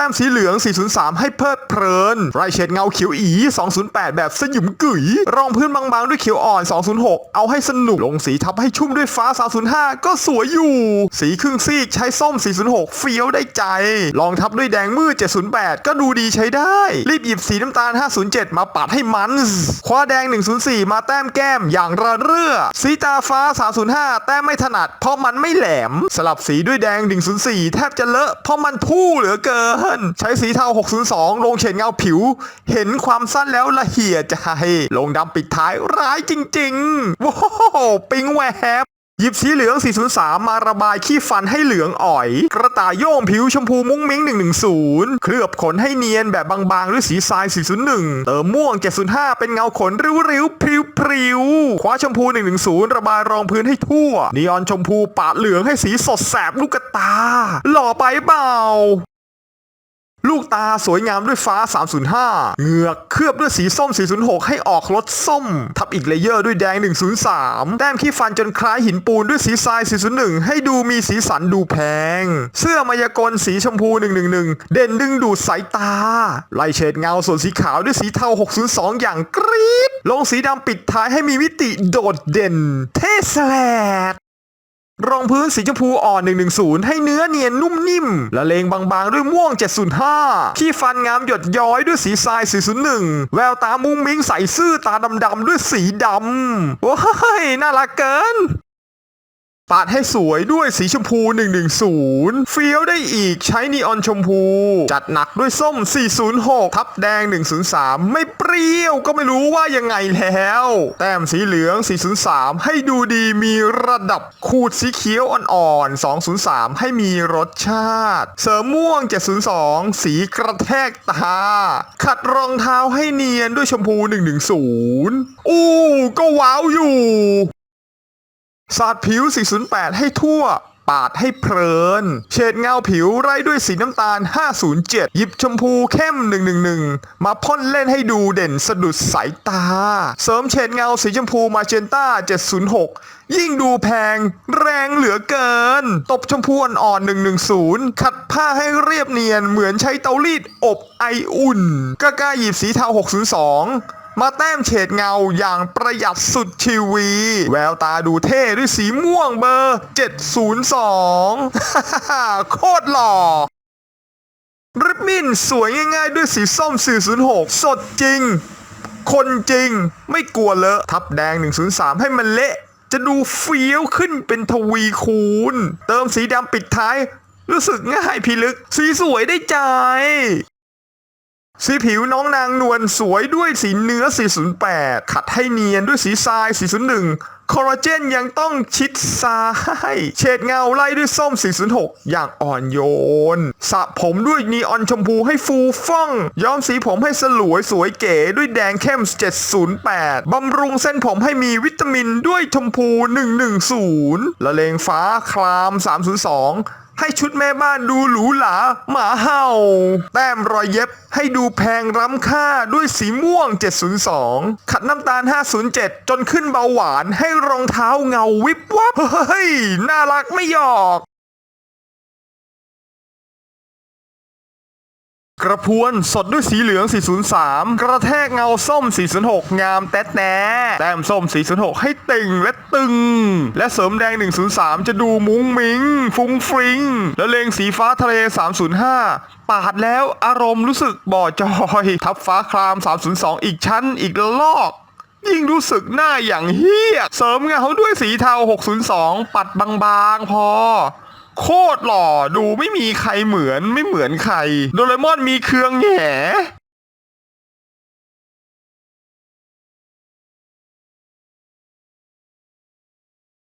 ต้มสีเหลือง 403 ให้เพลิดเพลินไรเฉดเงาเขียวอี 208 แบบสยุมกึ๋ยรองพื้นบางๆด้วยเขียวอ่อน 206 เอาให้สนุก ลงสีทับให้ชุ่มด้วยฟ้า 305 ก็สวยอยู่ สีครึ่งซีกใช้ส้ม 406 เฟี้ยวได้ใจ ลองทับด้วยแดงมืด 708 ก็ดูดีใช้ได้ รีบหยิบสีน้ำตาล 507 มาปัดให้มันคว้าแดง 104 มาแต้มแก้มอย่างระเรื่อ สีตาฟ้า 305 แต้มไม่ถนัดเพราะมันไม่แหลม สลับสีด้วยแดง 104 แทบจะเลอะเพราะมันทู่เหลือเกินใช้สีเทา 602 ลงเฉดเงาผิว เห็นความสั้นแล้วละเหี่ยใจ ลงดำปิดท้ายร้ายจริงๆ ว้าวปิงแวบหยิบสีเหลือง 403 มาระบายขี้ฟันให้เหลืองอ่อย กระต่ายโยงผิวชมพูมุ้งมิ้ง 110 เคลือบขนให้เนียนแบบบางๆ ด้วยสีทราย 401 เติมม่วง 705 เป็นเงาขน ริ้วๆ พริ้วๆ คว้าชมพู 110 ระบายรองพื้นให้ทั่ว นีออนชมพูปาดเหลืองให้สีสดแสบลูกตา หล่อไปเปล่า ลูกตาสวยงามด้วยฟ้า 305 เหงือกเคลือบด้วยสีส้ม 406 ให้ออกรสส้ม ทับอีกเลเยอร์ด้วยแดง 103 แต้มขี้ฟันจนคล้ายหินปูนด้วยสีทราย 401 ให้ดูมีสีสันดูแพง เสื้อมายากลสีชมพู 111 เด่นดึงดูดสายตา ไล่เฉดเงาส่วนสีขาวด้วยสีเทา 602 อย่างกรี๊ดลงสีดำปิดท้ายให้มีมิติโดดเด่น เทสแลด รองพื้นสีชมพูอ่อน 110 ให้เนื้อเนียนนุ่มนิ่ม ละเลงบางๆ ด้วยม่วง 705 ขี้ฟันงามหยดย้อยด้วยสีทราย 401 แววตามุ้งมิ้งใสซื่อตาดำๆด้วยสีดำว้ายน่ารักเกิน ปาดให้สวยด้วยสีชมพู 110 เฟี้ยวได้อีกใช้นีออนชมพู จัดหนักด้วยส้ม 406 ทับแดง 103 ไม่เปรี้ยวก็ไม่รู้ว่ายังไงแล้ว แต้มสีเหลือง 403 ให้ดูดีมีระดับขูดสีเขียวอ่อนๆ 203 ให้มีรสชาติ เสริมม่วง 702 สีกระแทกตา ขัดรองเท้าให้เนียนด้วยชมพู 110 อู้ก็ว้าวอยู่ สาดผิว 408 ให้ทั่ว ปาดให้เพลิน เฉดเงาผิวไร่ด้วยสีน้ำตาล 507 หยิบชมพูเข้ม 111 มาพ่นเล่นให้ดูเด่นสะดุดสายตา เสริมเฉดเงาสีชมพูมาเจนต้า 706 ยิ่งดูแพง แรงเหลือเกิน ตบชมพูอ่อน 110 ขัดผ้าให้เรียบเนียนเหมือนใช้เตารีดอบไออุ่น กล้าหยิบสีเทา 602 มาแต้มเฉดเงาอย่างประหยัดสุดชีวีแววตาดูเท่ด้วยสีม่วงเบอร์ 702 โคตรหล่อริบบิ้นสวยง่ายๆด้วยสีส้ม 406 สดจริง คนจริงไม่กลัวเลอะ ทับแดง 103 ให้มันเละ จะดูเฟี้ยวขึ้นเป็นทวีคูณ เติมสีดำปิดท้าย รู้สึกง่ายพิลึก สีสวยได้ใจ สีผิวน้องนางนวลสวยด้วยสีเนื้อ 408 ขัดให้เนียนด้วยสีทราย 401 คอลลาเจนยังต้องชิดซ้าย เฉดเงาไล่ด้วยส้ม 406 อย่างอ่อนโยน สระผมด้วยนีออนชมพูให้ฟูฟ่อง ย้อมสีผมให้สลวยสวยเก๋ด้วยแดงเข้ม 708 บำรุงเส้นผมให้มีวิตามินด้วยชมพู 110 ละเลงฟ้าคลาม 302 ให้ชุดแม่บ้านดูหรูหราหมาเห่า แต้มรอยเย็บให้ดูแพงร้ำค่าด้วยสีม่วง 702 ขัดน้ำตาล 507 จนขึ้นเบาหวานให้รองเท้าเงาวิบวับ เฮ้ย น่ารักไม่หยอก กระพวนสดด้วยสีเหลือง 403 กระแทกเงาส้ม 406 งามแต๊ดแน่แต้มส้ม 406 ให้ติ่งและตึง และเสริมแดง 103 จะดูมุ้งมิง ฟุ้งฟริง แล้วเลงสีฟ้าทะเล 305 ปาดแล้วอารมณ์รู้สึกบ่อจอย ทับฟ้าคราม 302 อีกชั้นอีกลอกยิ่งรู้สึกหน้าอย่างเฮี้ย เสริมเงาด้วยสีเทา 602 ปัดบางๆ พอ โคตรหล่อดูไม่มีใครเหมือนไม่เหมือนใคร โดเรมอนมีเครื่องแหง่